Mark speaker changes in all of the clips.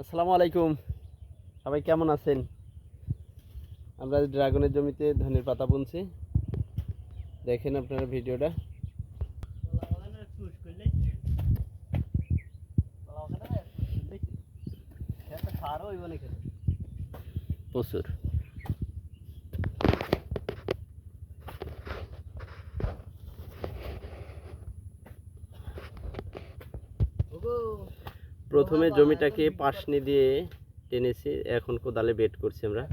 Speaker 1: আসসালামু আলাইকুম। সবাই কেমন আছেন? আমরা ড্রাগনের জমিতে ধনের পাতা বুনছি, দেখেন আপনারা ভিডিওটা। প্রচুর। প্রথমে জমিটাকে পাশনি দিয়ে টেনেছি এখন কোদালে বেট করছি আমরা।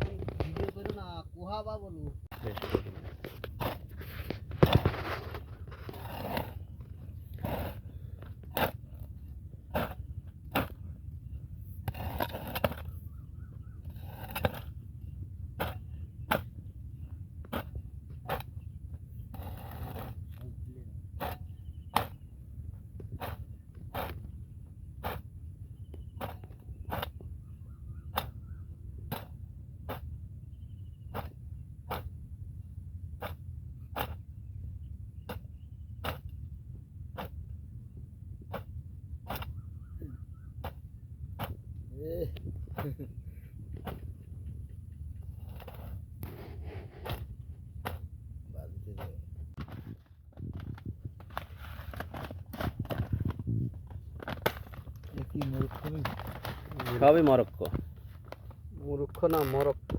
Speaker 1: সবই মরক্কো। মূর্খ না মরক্কো।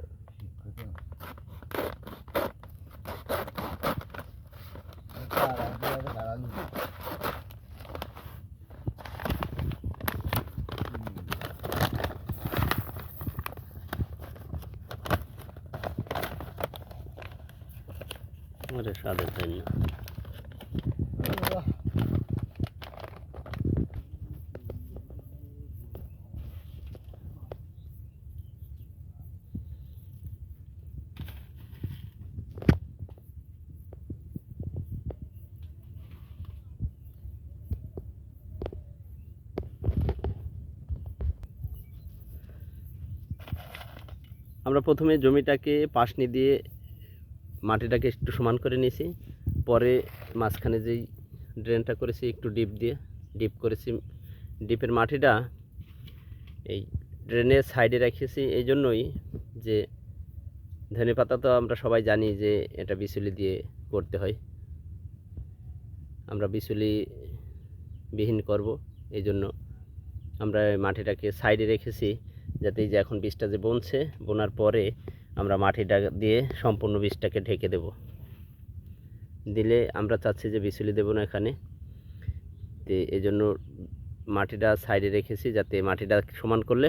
Speaker 1: আরে আমরা প্রথমে জমিটাকে পাশনি দিয়ে মাটিটাকে একটু সমান করে নিয়েছি। পরে মাঝখানে যেই ড্রেনটা করেছি, একটু ডিপ দিয়ে ডিপ করেছি। ডিপের মাটিটা এই ড্রেনের সাইডে রেখেছি। এই জন্যই যে ধনে পাতা তো আমরা সবাই জানি যে এটা বিচুলি দিয়ে করতে হয়। আমরা বিচুলি বিহীন করব, এই জন্য আমরা মাটিটাকে সাইডে রেখেছি। যাতে এই যে এখন বীজটা যে বনছে, বোনার পরে আমরা মাটিটা দিয়ে সম্পূর্ণ বীজটাকে ঢেকে দেব। দিলে আমরা চাচ্ছি যে বিচুলি দেবো না এখানে। তো এই জন্য মাটিটা সাইডে রেখেছি যাতে মাটিটা সমান করলে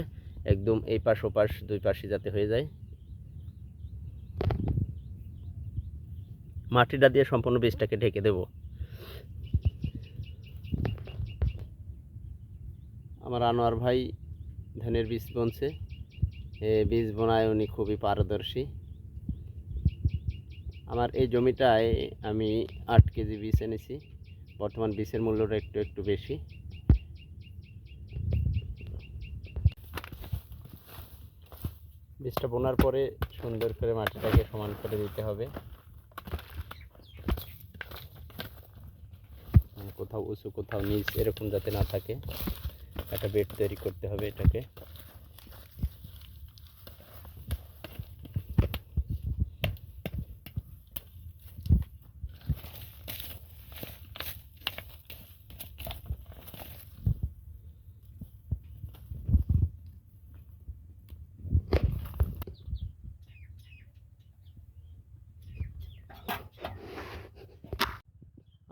Speaker 1: একদম এই পাশ ও পাশ দুই পাশে যাতে হয়ে যায়। মাটিটা দিয়ে সম্পূর্ণ বীজটাকে ঢেকে দেব। আমার আনোয়ার ভাই ধানের বীজ বনছে। বীজ বোনায় উনি খুবই পারদর্শী। আমার এই জমিটায় আমি আট কেজি বীজ এনেছি। বর্তমান বীজের মূল্যটা একটু একটু বেশি। বীজটা বোনার পরে সুন্দর করে মাটিটাকে সমান করে দিতে হবে। কোথাও উঁচু, কোথাও নিচ এরকম যাতে না থাকে। একটা বেড তৈরি করতে হবে এটাকে।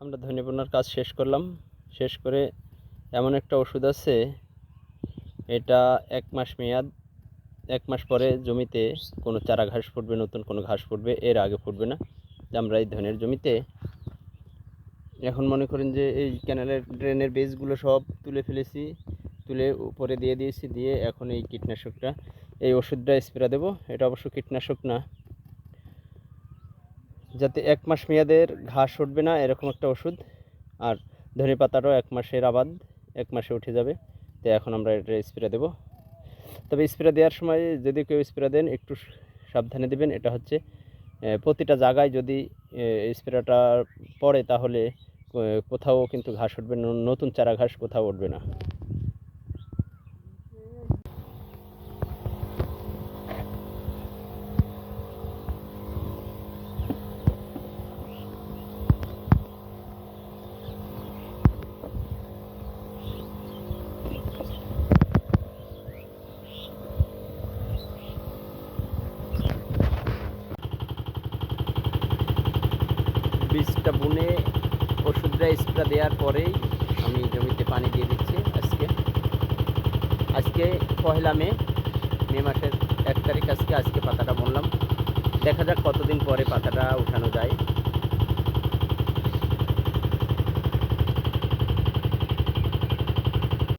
Speaker 1: আমরা ধনে বোনার কাজ শেষ করলাম। শেষ করে এমন একটা ওষুধ আছে, এটা এক মাস মেয়াদ, এক মাস পরে জমিতে কোনো চারা ঘাস ফুটবে, নতুন কোনো ঘাস ফুটবে, এর আগে ফুটবে না। আমরা এই ধনের জমিতে এখন মনে করেন যে এই ক্যানেলের ড্রেনের বেসগুলো সব তুলে ফেলেছি, তুলে উপরে দিয়ে দিয়েছি, দিয়ে এখন এই কীটনাশকটা, এই ওষুধটা স্প্রে দেবো। এটা অবশ্য কীটনাশক না। যাতে এক মাস মেয়াদের ঘাস উঠবে না, এরকম একটা ওষুধ। আর ধনে পাতারও এক মাসের আবাদ, এক মাসে উঠে যাবে। তো এখন আমরা এটা স্প্রে দেবো। তবে স্প্রে দেওয়ার সময় যদি কেউ স্প্রে দেন, একটু সাবধানে দেবেন। এটা হচ্ছে প্রতিটা জায়গায় যদি স্প্রেটা পড়ে তাহলে কোথাও কিন্তু ঘাস উঠবে নতুন চারা ঘাস কোথাও উঠবে না। বীজটা বুনে ওষুধটা স্প্রে দেওয়ার পরেই আমি জমিতে পানি দিয়ে দিচ্ছি আজকে। আজকে পহেলা মে মে মাসের এক তারিখ আজকে আজকে পাতাটা বুনলাম। দেখা যাক কতদিন পরে পাতাটা উঠানো যায়।